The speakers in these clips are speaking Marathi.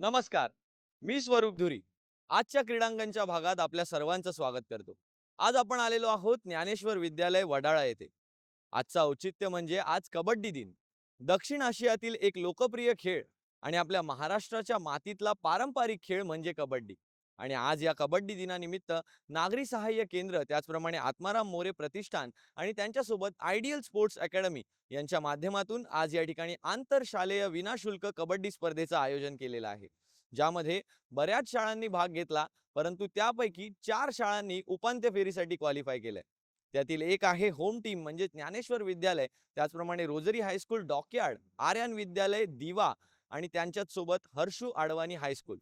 नमस्कार मी स्वरूप धुरी. आजच्या क्रीडांगणच्या भागात आपल्या सर्वांचं स्वागत करतो. आज आपण आलेलो आहोत ज्ञानेश्वर विद्यालय वडाळा येथे. आजचा औचित्य म्हणजे आज कबड्डी दिन. दक्षिण आशियातील एक लोकप्रिय खेळ आणि आपल्या महाराष्ट्राच्या मातीतला पारंपरिक खेळ म्हणजे कबड्डी. आणि आज या कबड्डी दिनानिमित्त नागरी सहाय्य केंद्र त्याचप्रमाणे आत्माराम मोरे प्रतिष्ठान आणि त्यांच्यासोबत आयडियल स्पोर्ट्स अकॅडमी यांच्या माध्यमातून आज या ठिकाणी आंतरशालेय विनाशुल्क कबड्डी स्पर्धेचं आयोजन केलेलं आहे. ज्यामध्ये बऱ्याच शाळांनी भाग घेतला परंतु त्यापैकी चार शाळांनी उपांत्य फेरीसाठी क्वालिफाय केलंय. त्यातील एक आहे होम टीम म्हणजे ज्ञानेश्वर विद्यालय त्याचप्रमाणे रोजरी हायस्कूल डॉकयार्ड आर्यन विद्यालय दिवा आणि त्यांच्याच सोबत हर्षू आडवाणी हायस्कूल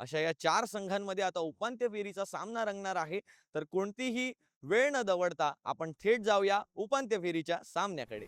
अशा या चार संघांमध्ये आता उपांत्य फेरीचा सामना रंगणार आहे. तर कोणतीही वेळ न दवडता आपण थेट जाऊया उपांत्य फेरीच्या सामन्याकडे.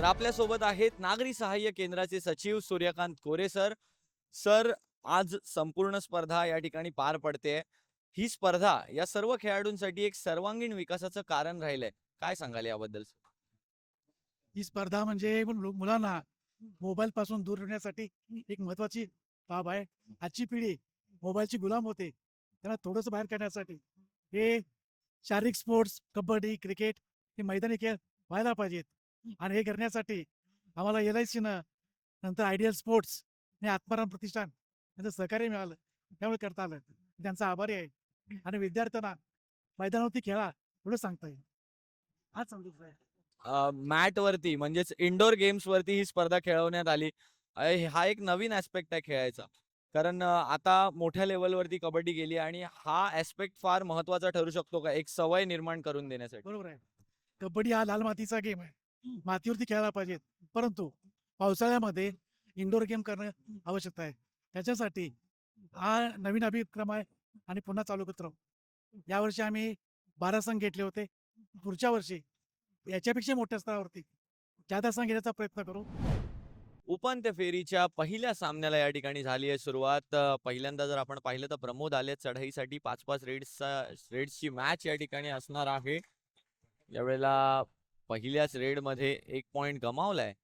तर आपल्यासोबत आहेत नागरी सहाय्य केंद्राचे सचिव सूर्यकांत कोरे सर. सर आज संपूर्ण स्पर्धा या ठिकाणी पार पडते. ही स्पर्धा या सर्व खेळाडूंसाठी एक सर्वांगीण विकासाचं कारण राहिलंय. काय सांगाल याबद्दल ही स्पर्धा म्हणजे मुलांना मोबाईल पासून दूर ठेवण्यासाठी एक महत्वाची बाब आहे. आजची पिढी मोबाईलची गुलाम होते. त्यांना थोडस बाहेर काढण्यासाठी हे शारीरिक स्पोर्ट्स कबड्डी क्रिकेट हे मैदानी खेळ व्हायला पाहिजेत. आणि हे करण्यासाठी आम्हाला एल आय सीनं नंतर आयडियल स्पोर्ट्स आणि आत्माराम प्रतिष्ठान यांचं सहकार्य मिळालं. त्यामुळे करता आलं. त्यांचा आभारी आहे. आणि विद्यार्थ्यांना मैदानावरती खेळा एवढं सांगता येईल. आज समजून आहे मॅट वरती म्हणजेच इंडोर गेम्स वरती ही स्पर्धा खेळवण्यात आली. हा एक नवीन ऍस्पेक्ट आहे खेळायचा. कारण आता मोठ्या लेवलवरती कबड्डी गेली आणि हा ऍस्पेक्ट फार महत्त्वाचा ठरू शकतो का? एक सवय निर्माण करून देण्यासाठी. बरोबर आहे. कबड्डी हा लाल मातीचा गेम आहे. मातीवरती खेळायला पाहिजेत परंतु पावसाळ्यामध्ये इंडोर गेम करणं आवश्यकता आहे. त्याच्यासाठी हा नवीन अभिक्रम आहे आणि पुन्हा चालू करत राहू. यावर्षी आम्ही बारा संघ घेतले होते. पुढच्या वर्षी याच्यापेक्षा मोठ्या स्तरावरती जादा संघ घेण्याचा प्रयत्न करू. उपांत्य फेरीच्या पहिल्या सामन्याला या ठिकाणी झाली आहे सुरुवात. पहिल्यांदा जर आपण पाहिलं तर प्रमोद आले चढाईसाठी. पाच पाच रेड्सचा रेड्सची मॅच या ठिकाणी असणार आहे. यावेळेला पहिल्याच रेडमध्ये एक पॉईंट गमावलाय.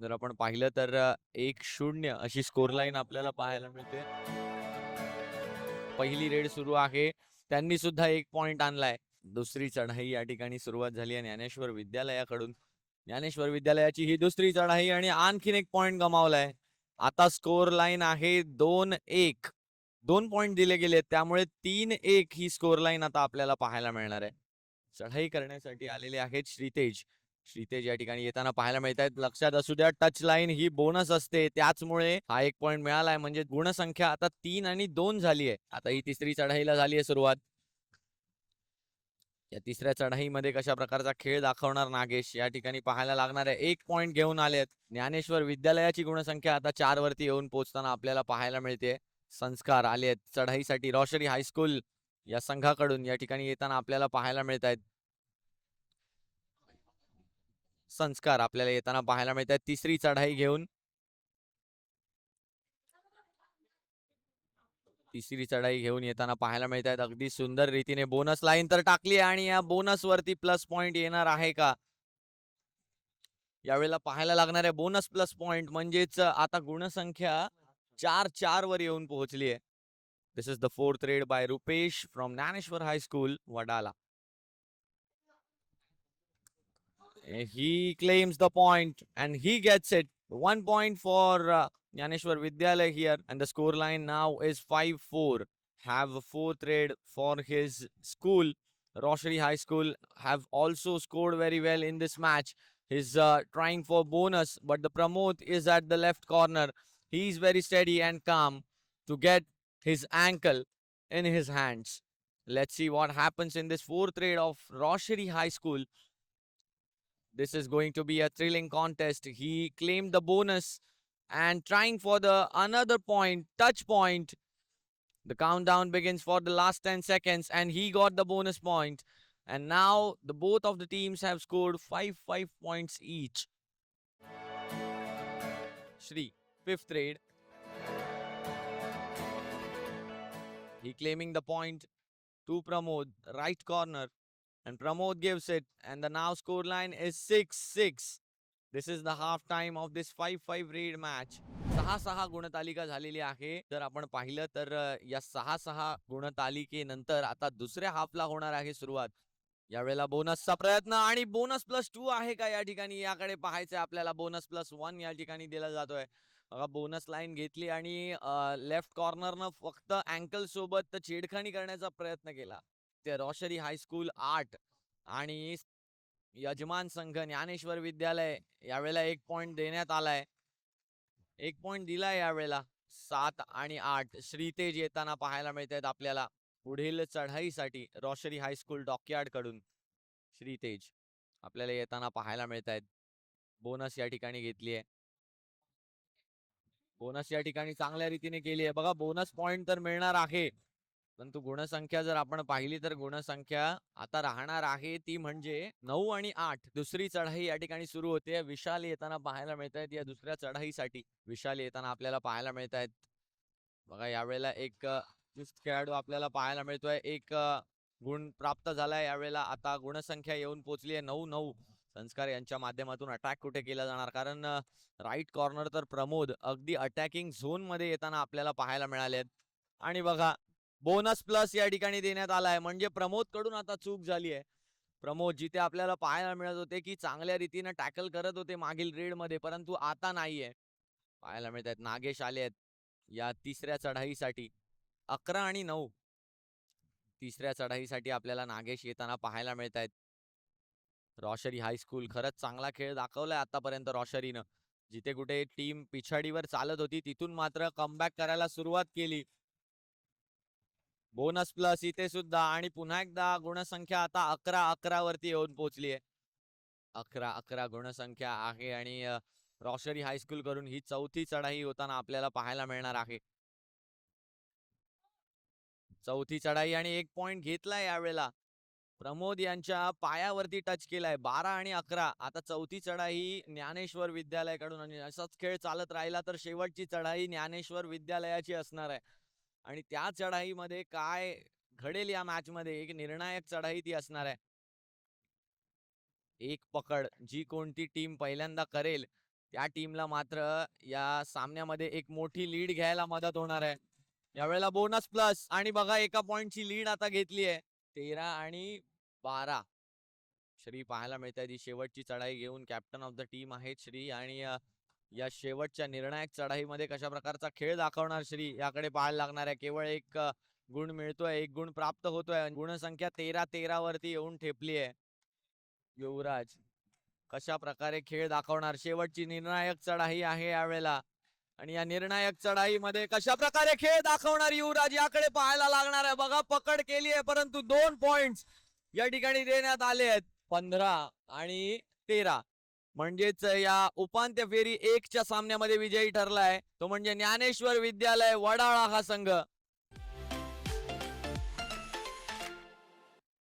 जर आपण पाहिलं तर एक शून्य अशी स्कोर लाईन आपल्याला पाहायला मिळते. पहिली रेड सुरू आहे. त्यांनी सुद्धा एक पॉइंट आणलाय. दुसरी चढाई या ठिकाणी सुरुवात झाली आहे ज्ञानेश्वर विद्यालयाकडून. ज्ञानेश्वर विद्यालयाची ही दुसरी चढाई आणि आणखीन एक पॉइंट गमावलाय. आता स्कोर लाईन आहे दोन एक. दोन पॉइंट दिले गेले त्यामुळे तीन एक ही स्कोर लाईन आता आपल्याला पाहायला मिळणार आहे. चढाई करण्यासाठी आलेले आहेत श्रीतेज. श्रीतेज या ठिकाणी येताना पाहायला मिळत आहेत लक्षात असू द्या टच लाईन ही बोनस असते. त्याचमुळे हा एक पॉईंट मिळालाय. म्हणजे गुणसंख्या आता तीन आणि दोन झाली आहे. आता ही तिसरी चढाईला झाली आहे सुरुवात. या तिसऱ्या चढाईमध्ये कशा प्रकारचा खेळ दाखवणार नागेश? या ठिकाणी पाहायला लागणार आहे. एक पॉईंट घेऊन आलेत. ज्ञानेश्वर विद्यालयाची गुणसंख्या आता चार वरती येऊन पोहोचताना आपल्याला पाहायला मिळते. संस्कार आलेत. चढाईसाठी रोशरी हायस्कूल या संघाकडून या ठिकाणी येताना आपल्याला पाहायला मिळत आहेत संस्कार आपल्याला येताना पाहायला मिळत आहेत तिसरी चढाई घेऊन. तिसरी चढाई घेऊन येताना पाहायला मिळत आहेत अगदी सुंदर रीतीने बोनस लाईन तर टाकली आहे आणि या बोनस वरती प्लस पॉइंट येणार आहे का? यावेळेला पाहायला लागणार आहे बोनस प्लस पॉइंट म्हणजेच आता गुणसंख्या चार चार वर येऊन पोहोचली आहे. This is the fourth raid by Rupesh from Nanishwar High School, Vadala. Eh, he claims the point and he gets it. One point for uh, Vidyalay Vidyalaya here, and the score line now is 5 4. Have a fourth raid for his school. Roshri High School have also scored very well in this match. He's uh, trying for bonus, but the Pramod is at the left corner. He's very steady and calm to get his ankle in his hands let's see what happens in this fourth raid of Roshri High School this is going to be a thrilling contest. He claimed the bonus and trying for the another point, touch point. The countdown begins for the last 10 seconds, and he got the bonus point. And now the both of the teams have scored 5 5 points each. Shri, fifth raid. He claiming the point to Pramod, right corner. And Pramod gives it, and the now score line is 6 6. This is the half time of this 5 5 raid match. सहा सहा गुणतालिका झालेली आहे जर आपण पाहिलं तर या सहा सहा गुणतालिकेनंतर आता दुसऱ्या हाफला होणार आहे सुरुवात यावेळेला बोनसचा प्रयत्न आणि बोनस प्लस टू आहे का या ठिकाणी याकडे पाहायचंय आपल्याला बोनस प्लस वन या ठिकाणी दिला जातोय बघा बोनस लाईन घेतली आणि लेफ्ट कॉर्नरनं फक्त अँकल सोबत छेडखानी करण्याचा प्रयत्न केला. ते रॉशरी हायस्कूल आठ आणि यजमान संघ ज्ञानेश्वर विद्यालय यावेळेला एक पॉइंट देण्यात आलाय. एक पॉइंट दिलाय यावेळेला सात आणि आठ. श्रीतेज येताना पाहायला मिळत आहेत आपल्याला पुढील चढाईसाठी रॉशरी हायस्कूल डॉकयार्डकडून. श्रीतेज आपल्याला येताना पाहायला मिळत आहेत बोनस या ठिकाणी घेतली आहे बोनस या ठिकाणी चांगल्या रीतीने केली आहे. बघा बोनस पॉईंट तर मिळणार आहे. परंतु गुणसंख्या जर आपण पाहिली तर गुणसंख्या आता राहणार आहे. ती म्हणजे नऊ आणि आठ. दुसरी चढाई या ठिकाणी सुरू होते. विशाल येताना पाहायला मिळत आहेत या दुसऱ्या चढाईसाठी विशाल येताना आपल्याला पाहायला मिळत आहेत बघा यावेळेला एक खेळाडू आपल्याला पाहायला मिळतोय. एक गुण प्राप्त झालाय. यावेळेला आता गुणसंख्या येऊन पोचली आहे. नऊ नऊ. संस्कार यांच्या माध्यमातून अटॅक कुठे केला जाणार? कारण राईट कॉर्नर तर प्रमोद अगदी अटॅकिंग झोनमध्ये येताना आपल्याला पाहायला मिळाले आणि बघा बोनस प्लस या ठिकाणी देण्यात आला आहे म्हणजे प्रमोदकडून आता चूक झाली आहे. प्रमोद जिथे आपल्याला पाहायला मिळत होते की चांगल्या रीतीने टॅकल करत होते मागील रेडमध्ये परंतु आता नाहीये. पाहायला मिळत आहेत नागेश आले आहेत. या तिसऱ्या चढाईसाठी अकरा आणि नऊ. तिसऱ्या चढाईसाठी आपल्याला नागेश येताना पाहायला मिळत आहेत रॉशरी हायस्कूल खरंच चांगला खेळ दाखवलाय आतापर्यंत रॉशरीनं. जिथे कुठे टीम पिछाडीवर चालत होती तिथून मात्र कमबॅक करायला सुरुवात केली. बोनस प्लस इथे सुद्धा आणि पुन्हा एकदा गुणसंख्या आता अकरा अकरा वरती येऊन पोहोचली आहे. अकरा अकरा गुणसंख्या आहे आणि रॉशरी हायस्कूल करून ही चौथी चढाई होताना आपल्याला पाहायला मिळणार आहे. चौथी चढाई आणि एक पॉइंट घेतलाय यावेळेला. प्रमोद यांच्या पायावरती टच केलाय. बारा आणि अकरा. आता चौथी चढाई ज्ञानेश्वर विद्यालयाकडून आणि असाच खेळ चालत राहिला तर शेवटची चढाई ज्ञानेश्वर विद्यालयाची असणार आहे. आणि त्या चढाईमध्ये काय घडेल या मॅच मध्ये एक निर्णायक चढाई ती असणार आहे. एक पकड. जी कोणती टीम पहिल्यांदा करेल त्या टीमला मात्र या सामन्यामध्ये एक मोठी लीड घ्यायला मदत होणार आहे. यावेळेला बोनस प्लस आणि बघा एका पॉइंटची लीड आता घेतली आहे. तेरा आणि बारा. श्री पाहायला मिळत आहे शेवटची चढाई घेऊन कॅप्टन ऑफ द टीम आहेत श्री आणि या शेवटच्या निर्णायक चढाईमध्ये कशा प्रकारचा खेळ दाखवणार श्री? याकडे पाहायला लागणार आहे. केवळ एक गुण मिळतोय. एक गुण प्राप्त होतोय. गुणसंख्या तेरा तेरा वरती येऊन ठेपली आहे. युवराज कशा प्रकारे खेळ दाखवणार? शेवटची निर्णायक चढाई आहे यावेळेला. आणि या निर्णायक चढाईमध्ये कशा प्रकारे खेळ दाखवणार? युवराज याकडे पाहायला लागणार आहे. बघा पकड केली आहे. परंतु दोन पॉइंट या ठिकाणी देण्यात आले आहेत पंधरा आणि तेरा. म्हणजेच या उपांत्य फेरी एकच्या सामन्यामध्ये विजयी ठरलाय. तो म्हणजे ज्ञानेश्वर विद्यालय वडाळा हा संघ.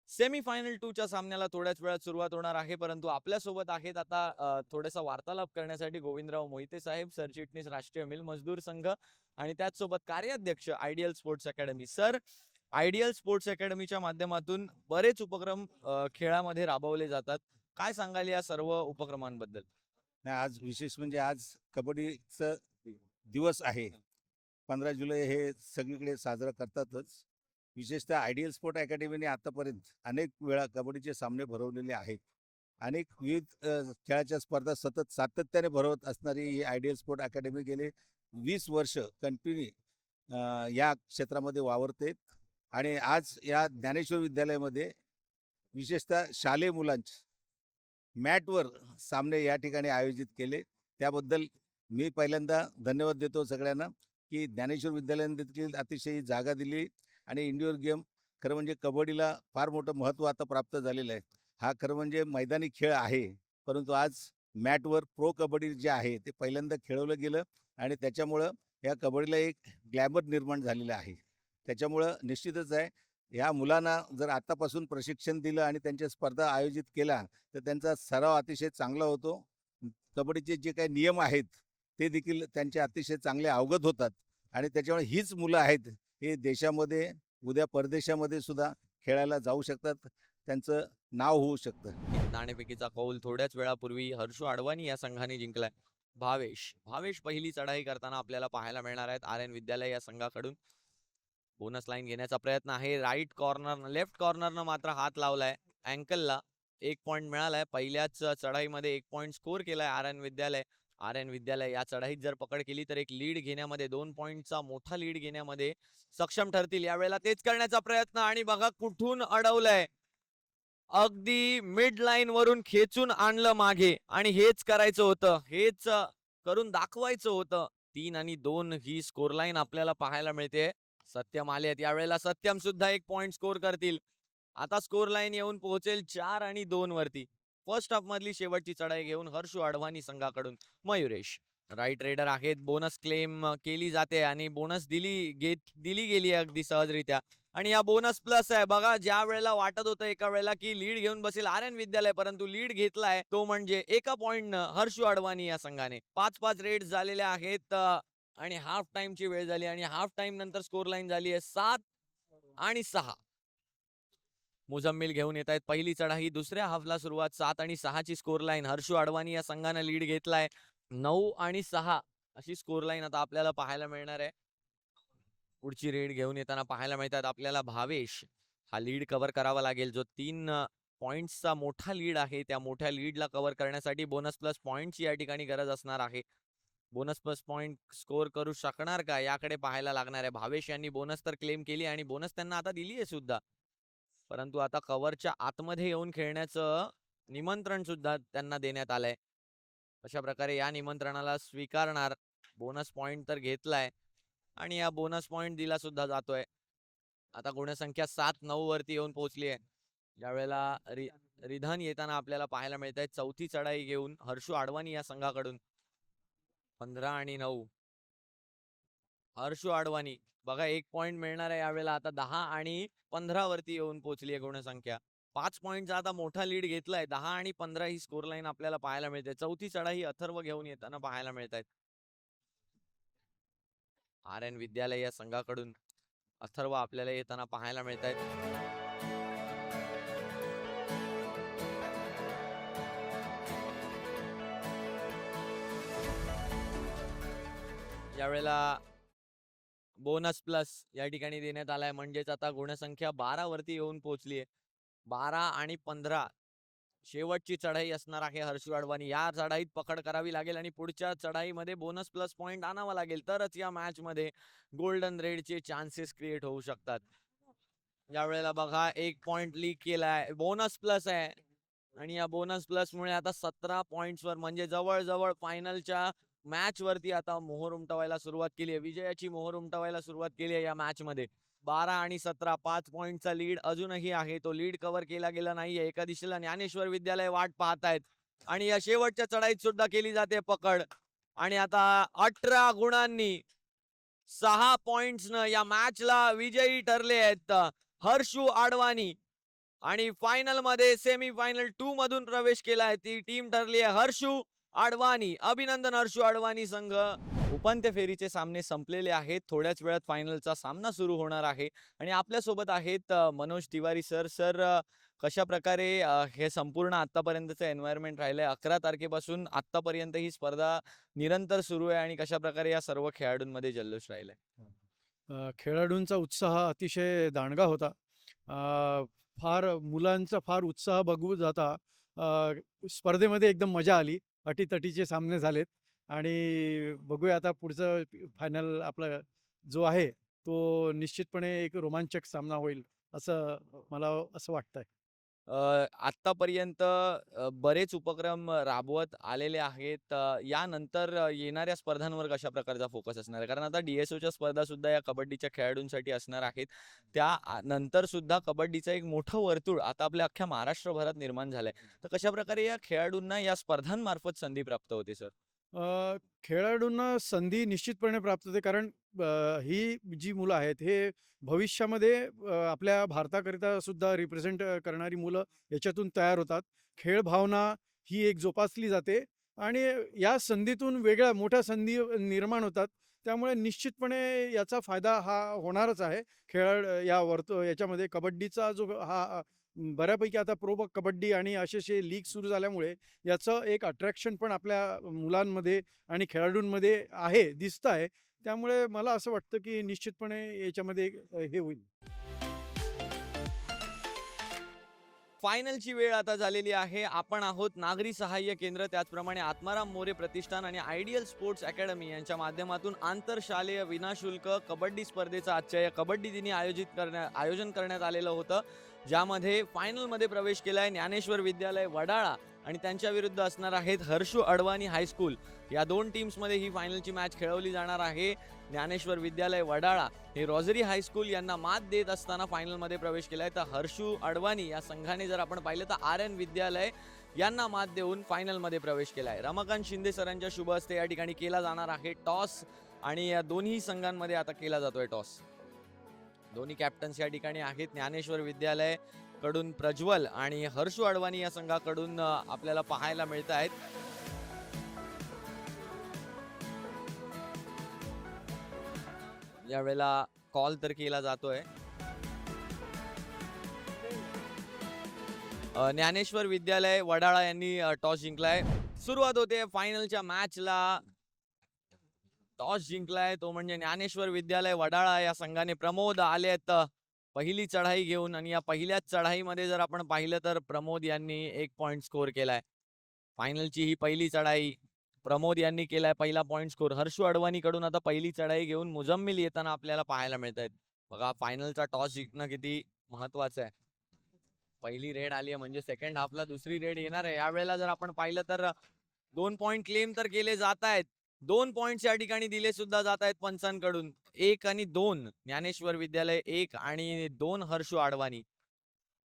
सेमीफायनल टू च्या सामन्याला थोड्याच वेळात सुरुवात होणार आहे परंतु आपल्यासोबत आहेत आता थोडासा वार्तालाप करण्यासाठी गोविंदराव मोहिते साहेब सरचिटणीस राष्ट्रीय मिल मजदूर संघ आणि त्याचसोबत कार्याध्यक्ष ideal sports academy. Sir ideal sports अकॅडमीच्या माध्यमातून बरेच उपक्रम खेळामध्ये राबवले जातात. काय सांगाल या सर्व उपक्रमांबद्दल? नाही आज विशेष म्हणजे आज कबड्डीचं दिवस आहे. पंधरा जुलै हे सगळीकडे साजरं करतातच. विशेषतः आयडियल स्पोर्ट अकॅडमीने आतापर्यंत अनेक वेळा कबड्डीचे सामने भरवलेले आहेत. अनेक विविध खेळाच्या स्पर्धा सतत सातत्याने भरवत असणारी ही आयडियल स्पोर्ट अकॅडमी गेले वीस वर्ष कंटिन्यू या क्षेत्रामध्ये वावरते आणि आज या ज्ञानेश्वर विद्यालयामध्ये विशेषतः शालेय मुलांचे मॅटवर सामने या ठिकाणी आयोजित केले. त्याबद्दल मी पहिल्यांदा धन्यवाद देतो सगळ्यांना की ज्ञानेश्वर विद्यालयाने देखील अतिशय जागा दिली आणि इंडोर गेम खरं म्हणजे कबड्डीला फार मोठं महत्त्व आता प्राप्त झालेलं आहे. हा खरं म्हणजे मैदानी खेळ आहे परंतु आज मॅटवर प्रो कबड्डी जे आहे ते पहिल्यांदा खेळवलं गेलं आणि त्याच्यामुळं या कबड्डीला एक ग्लॅमर निर्माण झालेलं आहे. त्याच्यामुळं निश्चितच आहे. ह्या मुलांना जर आतापासून प्रशिक्षण दिलं आणि त्यांच्या स्पर्धा आयोजित केल्या तर त्यांचा सराव अतिशय चांगला होतो. कबड्डीचे जे काही नियम आहेत ते देखील त्यांचे अतिशय चांगले अवगत होतात. आणि त्याच्यामुळे हीच मुलं आहेत हे देशामध्ये उद्या परदेशामध्ये सुद्धा खेळायला जाऊ शकतात. त्यांचं नाव होऊ शकतं. नाणेफेकीचा कौल थोड्याच वेळापूर्वी हर्षू अडवाणी या संघाने जिंकलाय. भावेश भावेश पहिली चढाई करताना आपल्याला पाहायला मिळणार आहेत. आर्यन विद्यालय या संघाकडून. बोनस लाईन घेण्याचा प्रयत्न आहे. राईट कॉर्नर लेफ्ट कॉर्नरनं मात्र हात लावलाय अँकलला. एक पॉईंट मिळालाय. पहिल्याच चढाईमध्ये एक पॉईंट स्कोर केलाय आर एन विद्यालय. आर एन विद्यालय या चढाईत जर पकड केली तर एक लीड घेण्यामध्ये दोन पॉईंटचा मोठा लीड घेण्यामध्ये सक्षम ठरतील. यावेळेला तेच करण्याचा प्रयत्न आणि बघा कुठून अडवलंय. अगदी मिड लाईन वरून खेचून आणलं मागे आणि हेच करायचं होतं. हेच करून दाखवायचं होतं. तीन आणि दोन ही स्कोर लाईन आपल्याला पाहायला मिळते. सत्यम आले आहेत यावेळेला सत्यम सुद्धा एक पॉइंट स्कोर करतील. आता स्कोर लाईन येऊन पोहोचेल चार आणि दोन वरती. फर्स्ट हाफ मधली शेवटची चढाई घेऊन हर्षू अडवाणी संघाकडून मयुरेश. राईट रेडर आहेत. बोनस क्लेम केली जाते आणि बोनस दिली घेत दिली गेली अगदी सहजरित्या. आणि या बोनस प्लस आहे. बघा ज्या वेळेला वाटत होतं एका वेळेला की लीड घेऊन बसेल आर एन विद्यालय परंतु लीड घेतलाय तो म्हणजे एका पॉइंट हर्षू अडवाणी या संघाने. पाच पाच रेड झालेल्या आहेत. आणि हाफ टाइम ची वेळ झाली आणि हाफ टाइम नंतर स्कोर लाईन झाली आहे सात आणि सहा. मुजम्मिल घेऊन येत आहेत. पहिली चढाई दुसऱ्या हाफला सुरुवात सात आणि सहाची स्कोर लाईन हर्षू अडवाणी या संघाने लीड घेतलाय. नऊ आणि सहा अशी स्कोर लाईन आता आपल्याला पाहायला मिळणार आहे. पुढची रेड घेऊन येताना पाहायला मिळतात आपल्याला भावेश. हा लीड कव्हर करावा लागेल. जो तीन पॉइंट्सचा मोठा लीड आहे. त्या मोठ्या लीडला कव्हर करण्यासाठी बोनस प्लस पॉईंटची या ठिकाणी गरज असणार आहे. बोनस प्लस पॉईंट स्कोर करू शकणार का? याकडे पाहायला लागणार आहे. भावेश यांनी बोनस तर क्लेम केली आणि बोनस त्यांना आता दिली आहे सुद्धा. परंतु आता कव्हरच्या आतमध्ये येऊन खेळण्याचं निमंत्रण सुद्धा त्यांना देण्यात आलंय अशा प्रकारे या निमंत्रणाला स्वीकारणार बोनस पॉईंट तर घेतलाय आणि या बोनस पॉईंट दिला सुद्धा जातोय. आता गुणसंख्या सात नऊ वरती येऊन पोहोचली आहे. ज्यावेळेला रि रिधन येताना आपल्याला पाहायला मिळत आहे चौथी चढाई घेऊन हर्षू आडवाणी या संघाकडून पंधरा आणि नऊ. हर्षू आडवाणी बघा एक पॉइंट मिळणार आहे यावेळेला. आता दहा आणि पंधरा वरती येऊन पोहोचली आहे गुणसंख्या पाच पॉईंटचा आता मोठा लीड घेतलाय. दहा आणि पंधरा ही स्कोर लाईन आपल्याला पाहायला मिळते. चौथी चढाई अथर्व घेऊन येताना पाहायला मिळत आहेत आर एन विद्यालय या संघाकडून अथर्व आपल्याला येताना पाहायला मिळत आहेत यावेळेला बोनस प्लस या ठिकाणी देण्यात आलाय. म्हणजेच आता गुणसंख्या बारा वरती येऊन पोहोचली आहे. बारा आणि पंधरा शेवटची चढाई असणार आहे हर्षू अडवाणी या चढाईत पकड करावी लागेल आणि पुढच्या चढाईमध्ये बोनस प्लस पॉईंट आणावा लागेल. तरच या मॅच मध्ये गोल्डन रेडचे चान्सेस क्रिएट होऊ शकतात. यावेळेला बघा एक पॉइंट लीक केलाय. बोनस प्लस आहे. आणि या बोनस प्लस मुळे आता सतरा पॉइंट्स वर म्हणजे जवळजवळ फायनलच्या मॅच वरती आता मोहर उमटवायला सुरुवात केली आहे. विजयाची मोहर उमटवायला सुरुवात केली आहे या मॅच मध्ये बारा आणि सतरा पाच पॉईंटचा लीड अजूनही आहे. तो लीड कव्हर केला गेला नाहीये एका दिशेला ज्ञानेश्वर विद्यालय वाट पाहतायत. आणि या शेवटच्या चढाईत सुद्धा केली जाते पकड. आणि आता अठरा गुणांनी सहा पॉइंट न या मॅचला विजयी ठरले आहेत हर्षू आडवाणी. आणि फायनलमध्ये सेमी फायनल टू मधून प्रवेश केला आहे. ती टीम ठरली आहे हर्षू. आडवाणी अभिनंदन हर्षू आडवाणी संघ. उपांत्य फेरीचे सामने संपलेले आहेत. थोड्याच वेळात फायनलचा सामना सुरू होणार आहे. आणि आपल्यासोबत आहेत मनोज तिवारी सर. सर कशा प्रकारे हे संपूर्ण आत्तापर्यंतचं एन्व्हायरमेंट राहिलंय? अकरा तारखेपासून आत्तापर्यंत ही स्पर्धा निरंतर सुरू आहे आणि कशा प्रकारे या सर्व खेळाडूंमध्ये जल्लोष राहिलाय? खेळाडूंचा उत्साह अतिशय दांडगा होता. फार मुलांचा फार उत्साह बघू जाता स्पर्धेमध्ये एकदम मजा आली. अटीतटीचे सामने झालेत. आणि बघूया आता पुढचं फायनल आपला जो आहे तो निश्चितपणे एक रोमांचक सामना होईल असं मला असं वाटतंय. आत्तापर्यंत बरेच उपक्रम राबवत आलेले आहेत. यानंतर येणाऱ्या स्पर्धांवर कशा प्रकारचा फोकस असणार आहे? कारण आता डीएसओच्या स्पर्धा सुद्धा या कबड्डीच्या खेळाडूंसाठी असणार आहेत. त्या नंतर सुद्धा कबड्डीचं एक मोठं वर्तुळ आता आपल्या अख्ख्या महाराष्ट्रभरात निर्माण झालंय. तर कशा प्रकारे या खेळाडूंना या स्पर्धांमार्फत संधी प्राप्त होते सर? खेळाडूंना संधी निश्चितपणे प्राप्त होते. कारण ही जी मुलं आहेत हे भविष्यामध्ये आपल्या भारताकरिता सुद्धा रिप्रेझेंट करणारी मुलं याच्यातून तयार होतात. खेळ भावना ही एक जोपासली जाते आणि या संधीतून वेगळ्या मोठ्या संधी निर्माण होतात. त्यामुळे निश्चितपणे याचा फायदा हा होणारच आहे. खेळ या वर्त याच्यामध्ये कबड्डीचा जो हा बऱ्यापैकी आता प्रो कबड्डी आणि असे असे लीग सुरू झाल्यामुळे याचं एक अट्रॅक्शन पण आपल्या मुलांमध्ये आणि खेळाडूंमध्ये आहे दिसतं आहे. त्यामुळे मला असं वाटतं की निश्चितपणे याच्यामध्ये हे होईल. फायनलची वेळ आता झालेली आहे. आपण आहोत नागरी सहाय्य केंद्र. त्याचप्रमाणे आत्माराम मोरे प्रतिष्ठान आणि आयडियल स्पोर्ट्स अकॅडमी यांच्या माध्यमातून आंतरशालेय विनाशुल्क कबड्डी स्पर्धेचं आजच्या या कबड्डी दिनी आयोजित करण्या आयोजन करण्यात आलेलं होतं. ज्यामध्ये फायनलमध्ये प्रवेश केला आहे ज्ञानेश्वर विद्यालय वडाळा आणि त्यांच्या विरुद्ध असणार आहेत हर्षू अडवाणी हायस्कूल या दोन टीम्समध्ये ही फायनलची मॅच खेळवली जाणार आहे. ज्ञानेश्वर विद्यालय वडाळा हे रॉझरी हायस्कूल यांना मात देत असताना फायनलमध्ये प्रवेश केला आहे तर हर्षू अडवाणी या संघाने जर आपण पाहिलं तर आर एन विद्यालय यांना मात देऊन फायनलमध्ये प्रवेश केला आहे रमाकांत शिंदे सरांच्या शुभ हस्ते या ठिकाणी केला जाणार आहे टॉस आणि या दोन्ही संघांमध्ये आता केला जातोय टॉस. दोन्ही कॅप्टन्स या ठिकाणी आहेत. ज्ञानेश्वर विद्यालयकडून प्रज्वल आणि हर्षू अडवाणी या संघाकडून आपल्याला पाहायला मिळत आहेत. यावेळेला कॉल तर केला जातोय. ज्ञानेश्वर विद्यालय वडाळा यांनी टॉस जिंकलाय. सुरुवात होते फायनलच्या मॅचला टॉस जिंकलाय तो म्हणजे ज्ञानेश्वर विद्यालय वडाळा या संघाने प्रमोद आलेत. पहिली चढाई घेऊन आणि या पहिल्याच चढाईमध्ये जर आपण पाहिलं तर प्रमोद यांनी एक पॉइंट स्कोर केलाय. फायनलची ही पहिली चढाई प्रमोद यांनी केलाय पहिला पॉईंट स्कोर हर्षू अडवाणी कडून आता पहिली चढाई घेऊन मुजम्मिल येताना आपल्याला पाहायला मिळत आहेत बघा फायनलचा टॉस जिंकणं किती महत्वाचं आहे. पहिली रेड आली आहे म्हणजे सेकंड हाफला दुसरी रेड येणार आहे. यावेळेला जर आपण पाहिलं तर दोन पॉईंट क्लेम तर केले जात आहेत दोन पॉइंट या ठिकाणी दिले सुद्धा जात आहेत पंचांकडून. एक आणि दोन. ज्ञानेश्वर विद्यालय एक आणि दोन हर्षू आडवाणी.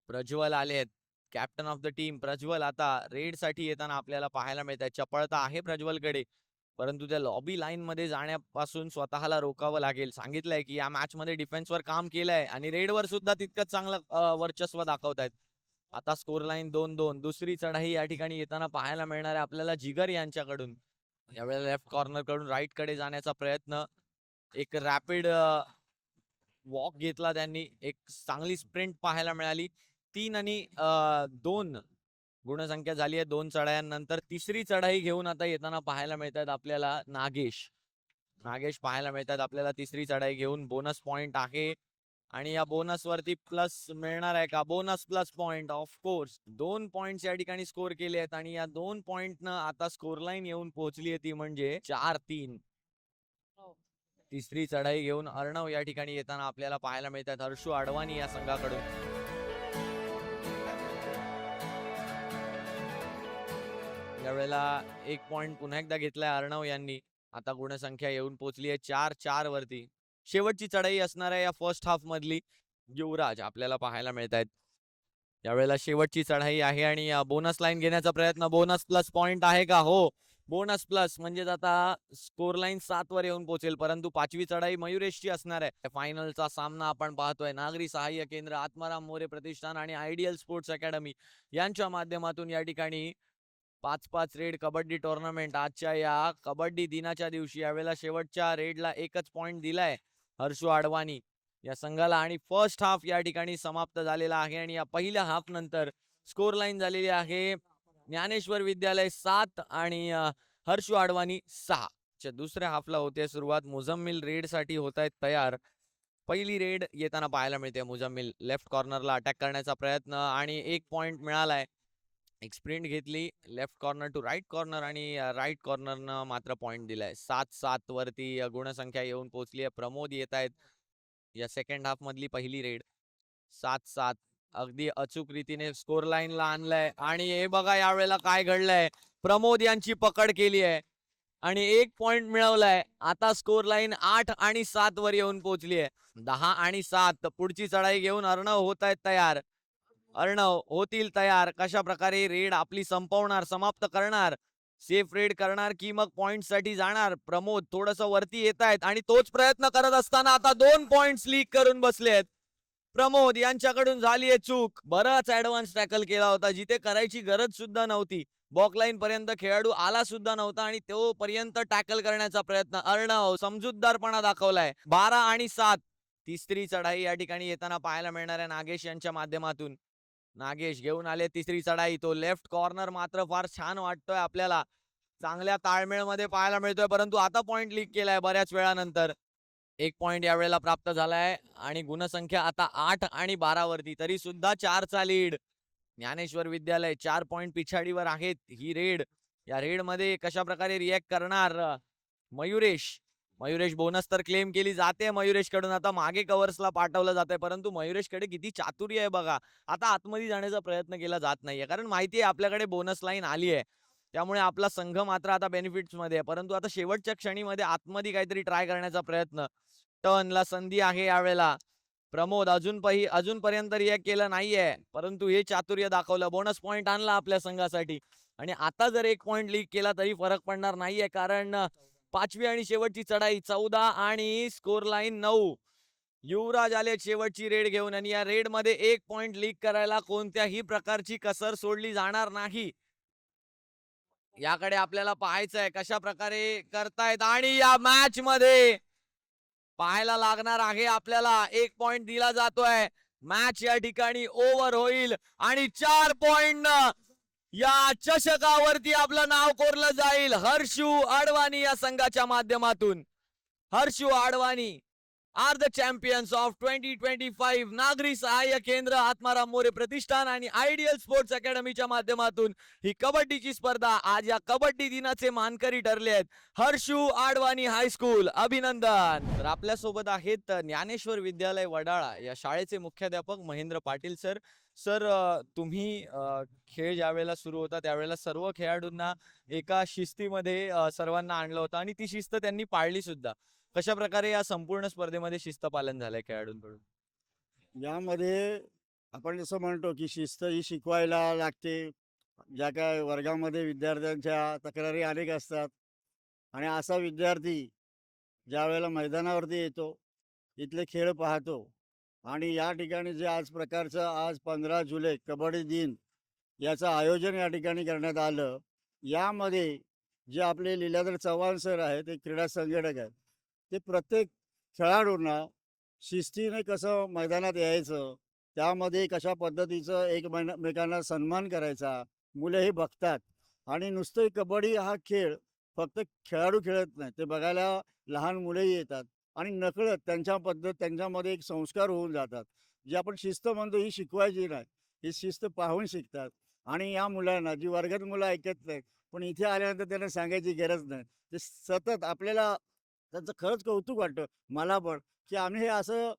प्रज्वल आले आहेत. Captain of the team Prajwal आता रेडसाठी येताना आपल्याला पाहायला मिळत आहे चपळता आहे प्रज्वलकडे. परंतु त्या लॉबी लाईन मध्ये जाण्यापासून स्वतःला रोकावं लागेल. सांगितलंय की या मॅच मध्ये डिफेन्सवर काम केलंय आणि रेडवर सुद्धा तितकंच चांगलं वर्चस्व दाखवत आहेत. आता स्कोर लाईन दोन दोन. दुसरी चढाई या ठिकाणी येताना पाहायला मिळणार आहे आपल्याला जिगर यांच्याकडून. यावेळेला लेफ्ट कॉर्नरकडून राईटकडे जाण्याचा प्रयत्न. एक रॅपिड वॉक घेतला त्यांनी. एक चांगली स्प्रिंट पाहायला मिळाली. तीन आणि दोन गुणसंख्या झाली आहे. दोन चढायांनंतर तिसरी चढाई घेऊन आता येताना पाहायला मिळतात आपल्याला नागेश. नागेश पाहायला मिळतात आपल्याला तिसरी चढाई घेऊन. बोनस पॉइंट आहे. आणि या बोनस वरती प्लस मिळणार आहे का? Bonus plus point of course दोन पॉइंट या ठिकाणी स्कोर केले आहेत आणि या दोन पॉइंट न आता स्कोर लाईन येऊन पोहोचली आहे ती म्हणजे चार तीन. तिसरी चढाई घेऊन अर्णव या ठिकाणी येताना आपल्याला पाहायला मिळतात. हर्षू अडवाणी या संघाकडून. यावेळेला एक पॉइंट पुन्हा एकदा घेतलाय अर्णव यांनी. आता गुणसंख्या येऊन पोहोचली आहे चार चार वरती. शेवटची चढाई असणार आहे या फर्स्ट हाफ मधली. युवराज आपल्याला पाहायला मिळत आहेत यावेळेला शेवटची चढाई आहे आणि बोनस लाईन घेण्याचा प्रयत्न. बोनस प्लस पॉइंट आहे का? हो. बोनस प्लस म्हणजेच आता स्कोर लाईन सात वर येऊन पोहोचेल. परंतु पाचवी चढाई मयुरेशची असणार आहे. फायनलचा सामना आपण पाहतोय. नागरी सहाय्य केंद्र आत्माराम मोरे प्रतिष्ठान आणि आयडियल स्पोर्ट्स अकॅडमी यांच्या माध्यमातून या ठिकाणी पाच पाच रेड कबड्डी टुर्नामेंट आजच्या या कबड्डी दिनाच्या दिवशी यावेळेला शेवटच्या रेडला एकच पॉइंट दिलाय. हर्षू आडवाणी या संघाला आणि फर्स्ट हाफ या ठिकाणी समाप्त झालेला आहे आणि या पहिल्या हाफ नंतर स्कोर लाईन झालेली आहे. ज्ञानेश्वर विद्यालय सात आणि हर्षू आडवाणी सहा. च्या दुसऱ्या हाफला होते सुरुवात. मुझम्मिल रेडसाठी होत आहेत तयार. पहिली रेड येताना पाहायला मिळते मुझम्मिल. लेफ्ट कॉर्नरला अटॅक करण्याचा प्रयत्न आणि एक पॉइंट मिळालाय. एक स्प्रिंट घेतली left corner to right corner आणि राईट कॉर्नरनं मात्र पॉईंट दिलाय. सात सात वरती गुणसंख्या येऊन पोहोचली आहे. प्रमोद येत आहेत. या सेकंड हाफ मधली पहिली रेड. सात सात अगदी अचूक रीतीने स्कोर लाईनला आणलाय आणि हे बघा यावेळेला काय घडलंय. प्रमोद यांची पकड केली आहे आणि एक पॉइंट मिळवलाय. आता स्कोर लाईन आठ आणि सात वर येऊन पोहोचली आहे. दहा आणि सात. पुढची चढाई घेऊन अर्णव होत आहेत तयार. अर्णव होतील तयार. कशा प्रकारे रेड आपली संपवणार समाप्त करणार सेफ रेड करणार की मग पॉइंटसाठी जाणार? प्रमोद थोडस वरती येत आहेत आणि तोच प्रयत्न करत असताना आता दोन पॉइंट लीक करून बसले आहेत प्रमोद यांच्याकडून झाली आहे चूक. बराच ऍडव्हान्स टॅकल केला होता जिथे करायची गरज सुद्धा नव्हती. बॉकलाईन पर्यंत खेळाडू आला सुद्धा नव्हता आणि तो पर्यंत टॅकल करण्याचा प्रयत्न अर्णव समजूतदारपणा दाखवलाय. बारा आणि सात. तिसरी चढाई या ठिकाणी येताना पाहायला मिळणार आहे नागेश यांच्या माध्यमातून. नागेश घेऊन आले तिसरी चढाई. तो लेफ्ट कॉर्नर मात्र फार छान वाटतोय आपल्याला. चांगल्या ताळमेळमध्ये पाहायला मिळतोय परंतु आता पॉईंट लीक केलाय बऱ्याच वेळानंतर. एक पॉईंट यावेळेला प्राप्त झालाय आणि गुणसंख्या आता आठ आणि बारा वरती. तरी सुद्धा चारचा लीड ज्ञानेश्वर विद्यालय चार पॉईंट पिछाडीवर आहेत. ही रेड या रेडमध्ये कशा प्रकारे रिॲक्ट करणार? मयुरेश. मयुरेश बोनस तर क्लेम केली जाते. मयुरेशकडून आता मागे कव्हर्सला पाठवलं जातंय. परंतु मयुरेशकडे किती चातुर्य आहे बघा. आता आतमध्ये जाण्याचा प्रयत्न केला जात नाहीये. कारण माहिती आहे आपल्याकडे बोनस लाईन आली आहे. त्यामुळे आपला संघ मात्र आता बेनिफिट्समध्ये आहे. परंतु आता शेवटच्या क्षणीमध्ये आतमध्ये काहीतरी ट्राय करण्याचा प्रयत्न. टर्नला संधी आहे यावेळेला. प्रमोद अजून पही अजूनपर्यंत रिॲक्ट केलं नाहीये. परंतु हे चातुर्य दाखवलं. बोनस पॉईंट आणला आपल्या संघासाठी. आणि आता जर एक पॉईंट लीक केला तरी फरक पडणार नाहीये. कारण पाचवी आणि शेवटची चढाई चौदा आणि स्कोर लाईन नऊ. युवराज आले शेवटची रेड घेऊन आणि या रेडमध्ये एक पॉइंट लीक करायला कोणत्याही प्रकारची कसर सोडली जाणार नाही. याकडे आपल्याला पाहायचं आहे कशा प्रकारे करतायत आणि या मॅच मध्ये पाहायला लागणार आहे आपल्याला. एक पॉइंट दिला जातोय. मॅच या ठिकाणी ओव्हर होईल आणि चार पॉइंट या चषकावरती आपलं नाव कोरलं जाईल. हर्षू आडवाणी या संघाच्या माध्यमातून. Harshu Advani are the champions of twenty twenty five नागरी सहाय्य केंद्र आत्माराम मोरे प्रतिष्ठान आणि आयडियल स्पोर्ट्स अकॅडमीच्या माध्यमातून ही कबड्डीची स्पर्धा आज या कबड्डी दिनाचे मानकरी ठरले आहेत. हर्षू आडवाणी हायस्कूल अभिनंदन. तर आपल्यासोबत आहेत ज्ञानेश्वर विद्यालय वडाळा या शाळेचे मुख्याध्यापक महेंद्र पाटील सर सर तुम्ही खेळ ज्या वेळेला सुरू होता त्यावेळेला सर्व खेळाडूंना एका शिस्तीमध्ये सर्वांना आणलं होतं आणि ती शिस्त त्यांनी पाळली सुद्धा. कशा प्रकारे या संपूर्ण स्पर्धेमध्ये शिस्त पालन झालंय खेळाडूंकडून? यामध्ये आपण जसं म्हणतो की शिस्त ही शिकवायला लागते. ज्या काय वर्गामध्ये विद्यार्थ्यांच्या तक्रारी अनेक असतात आणि असा विद्यार्थी ज्या वेळेला मैदानावरती येतो इथले खेळ पाहतो. आणि या ठिकाणी जे आज प्रकारचं आज पंधरा जुलै कबड्डी दिन याचं आयोजन या ठिकाणी करण्यात आलं. यामध्ये जे आपले लीलाधर चव्हाण सर आहे ते क्रीडा संघटक आहेत. ते प्रत्येक खेळाडूंना शिस्तीने कसं मैदानात यायचं त्यामध्ये कशा पद्धतीचं एकमेकांना सन्मान करायचा मुलं हे बघतात. आणि नुसतं कबड्डी हा खेळ फक्त खेळाडू खेळत नाही ते बघायला लहान मुलंही येतात. आणि नकळत त्यांच्या पद्धत त्यांच्यामध्ये एक संस्कार होऊन जातात. जे आपण शिस्त म्हणतो ही शिकवायची नाही. ही शिस्त पाहून शिकतात. आणि या मुलांना जी वर्गात मुलं ऐकत नाहीत पण इथे आल्यानंतर त्यांना सांगायची गरज नाही. ते सतत आपल्याला त्यांचं खरंच कौतुक वाटतं मला पण की आम्ही हे असं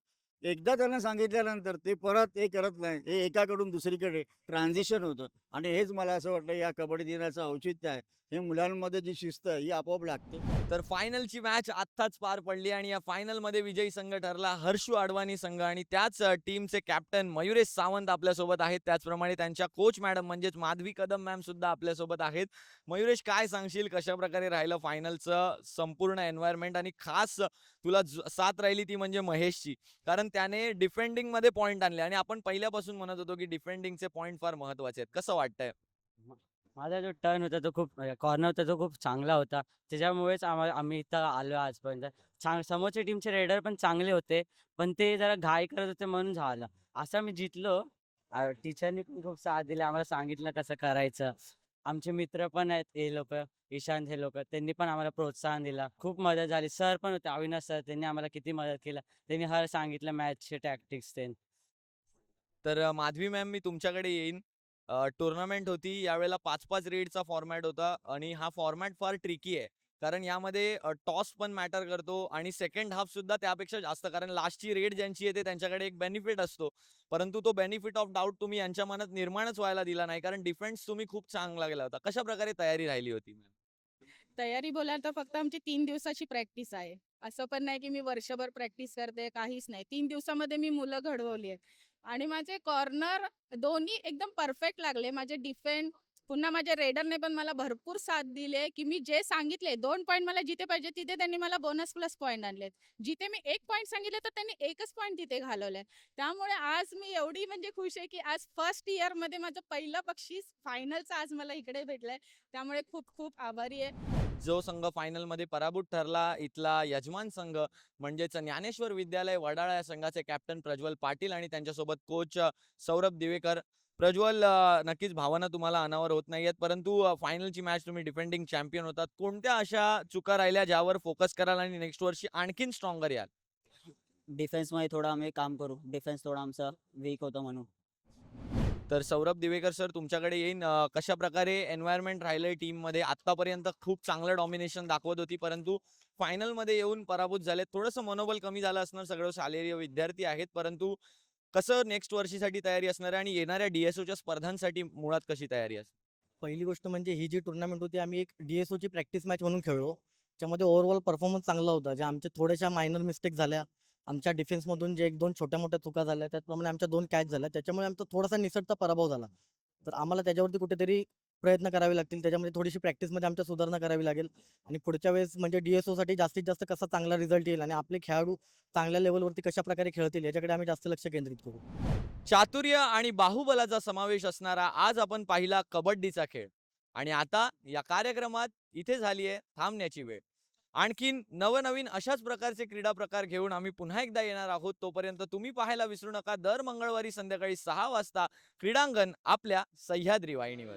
एकदा त्यांना सांगितल्यानंतर ते परत हे करत नाही. हे एकाकडून दुसरीकडे ट्रान्झिशन होतं. आणि हेच मला असं वाटतं या कबड्डी दिनाचं औचित्य आहे. हे मुलांमध्ये जी शिस्त आहे ही आपोआप लागते. तर फायनलची मॅच आत्ताच पार पडली आणि या फायनलमध्ये विजयी संघ ठरला हर्षू आडवाणी संघ. आणि त्याच टीमचे कॅप्टन मयुरेश सावंत आपल्यासोबत आहेत. त्याचप्रमाणे त्यांच्या कोच मॅडम म्हणजेच माधवी कदम मॅम सुद्धा आपल्यासोबत आहेत. मयुरेश काय सांगशील? कशा प्रकारे राहिलं फायनलचं संपूर्ण एन्व्हायरमेंट आणि खास तुला साथ राहिली ती म्हणजे महेशची. कारण त्याने डिफेंडिंगमध्ये पॉईंट आणले. आणि आपण पहिल्यापासून म्हणत होतो की डिफेंडिंगचे पॉईंट फार महत्त्वाचे आहेत. कसं वाटतंय? माझा जो टर्न होता तो खूप कॉर्नर होता तो खूप चांगला होता. त्याच्यामुळेच आम्हाला आम्ही इथं आलो आजपर्यंत. चांग समोरच्या टीमचे रेडर पण चांगले होते पण ते जरा घाई करत होते म्हणून झालं. असं मी जितलो टीचरनी पण खूप साथ दिला. आम्हाला सांगितलं कसं करायचं. आमचे मित्र पण आहेत हे लोक ईशांत हे लोक त्यांनी पण आम्हाला प्रोत्साहन दिला. खूप मदत झाली. सर पण होते अविनाश सर त्यांनी आम्हाला किती मदत केलं. त्यांनी हर सांगितलं मॅचचे टॅक्टिक्स ते तर माधवी मॅम मी तुमच्याकडे येईन. टुर्नामेंट होती यावेळेला पाच पाच रेडचा फॉर्मॅट होता आणि हा फॉर्मॅट फार ट्रिकी आहे. कारण यामध्ये टॉस पण मॅटर करतो आणि सेकंड हाफ सुद्धा त्यापेक्षा जास्त. कारण लास्टची रेड ज्यांची येते त्यांच्याकडे एक बेनिफिट असतो. परंतु तो बेनिफिट ऑफ डाऊट तुम्ही यांच्या मनात निर्माणच व्हायला दिला नाही. कारण डिफेन्स तुम्ही खूप चांगला गेला होता. कशा प्रकारे तयारी राहिली होती मॅम? तयारी बोलायला तर फक्त आमची तीन दिवसाची प्रॅक्टिस आहे. असं पण नाही की मी वर्षभर प्रॅक्टिस करते काहीच नाही. तीन दिवसामध्ये मी मुलं घडवली आहे आणि माझे कॉर्नर दोन्ही एकदम परफेक्ट लागले. माझे डिफेंड पुन्हा माझ्या रेडरने पण मला भरपूर साथ दिले की मी जे सांगितले दोन पॉईंट मला जिथे पाहिजे तिथे त्यांनी मला बोनस प्लस पॉईंट आणलेत. जिथे मी एक पॉईंट सांगितले तर त्यांनी एकच पॉईंट तिथे घालवले त्यामुळे आज मी एवढी म्हणजे खुश आहे की आज फर्स्ट इयरमध्ये माझं पहिलं बक्षीस फायनलचं आज मला इकडे भेटलंय. त्यामुळे खूप खूप आभारी आहे. जो संघ फायनलमध्ये पराभूत ठरला इथला यजमान संघ म्हणजेच ज्ञानेश्वर विद्यालय वडाळा या संघाचे कॅप्टन प्रज्वल पाटील आणि त्यांच्यासोबत कोच सौरभ दिवेकर प्रज्वल नक्कीच भावना तुम्हाला अनावर होत नाहीयेत. परंतु अ, फायनलची मॅच तुम्ही डिफेंडिंग चॅम्पियन होतात. कोणत्या अशा चुका राहिल्या ज्यावर फोकस कराल आणि नेक्स्ट वर्षी आणखीन स्ट्रॉंगर याल? डिफेन्समध्ये थोडं आम्ही काम करू. डिफेन्स थोडा आमचा वीक होतं म्हणून. तर सौरभ दिवेकर सर तुमच्याकडे येईन. कशा प्रकारे एन्व्हायरमेंट राहिलंय टीममध्ये आतापर्यंत खूप चांगलं डॉमिनेशन दाखवत होती. परंतु फायनलमध्ये येऊन पराभूत झाले थोडंसं मनोबल कमी झालं असणार. सगळं शालेय विद्यार्थी आहेत. परंतु कसं नेक्स्ट वर्षीसाठी तयारी असणार आहे आणि येणाऱ्या डीएसओच्या स्पर्धांसाठी मुळात कशी तयारी असते पहिली गोष्ट म्हणजे ही जी टुर्नामेंट होती आम्ही एक डी एस ओची प्रॅक्टिस मॅच म्हणून खेळलो. त्यामध्ये ओव्हरऑल परफॉर्मन्स चांगला होता. ज्या आमच्या थोड्याशा मायनर मिस्टेक झाल्या. आमच्या डिफेन्समधून जे एक दोन छोट्या मोठ्या चुका झाल्या त्याचप्रमाणे आमच्या दोन कॅच झाल्या. त्याच्यामुळे आमचा थोडासा निसटता पराभव झाला. तर आम्हाला त्याच्यावरती कुठेतरी प्रयत्न करावे लागतील. त्याच्यामध्ये थोडीशी प्रॅक्टिसमध्ये आमच्या सुधारणा करावी लागेल. आणि पुढच्या वेळेस म्हणजे डीएसओसाठी जास्तीत जास्त कसा चांगला रिझल्ट येईल आणि आपले खेळाडू चांगल्या लेवलवरती कशा प्रकारे खेळतील याच्याकडे आम्ही जास्त लक्ष केंद्रित करू. चातुर्य आणि बाहुबलाचा समावेश असणारा आज आपण पाहिला कबड्डीचा खेळ. आणि आता या कार्यक्रमात इथे झाली आहे थांबण्याची वेळ. आणखीन नवनवीन अशाच प्रकारचे क्रीडा प्रकार घेऊन आम्ही पुन्हा एकदा येणार आहोत. तोपर्यंत तुम्ही पाहायला विसरू नका. दर मंगळवारी संध्याकाळी सहा वाजता क्रीडांगण आपल्या सह्याद्री वाहिनीवर.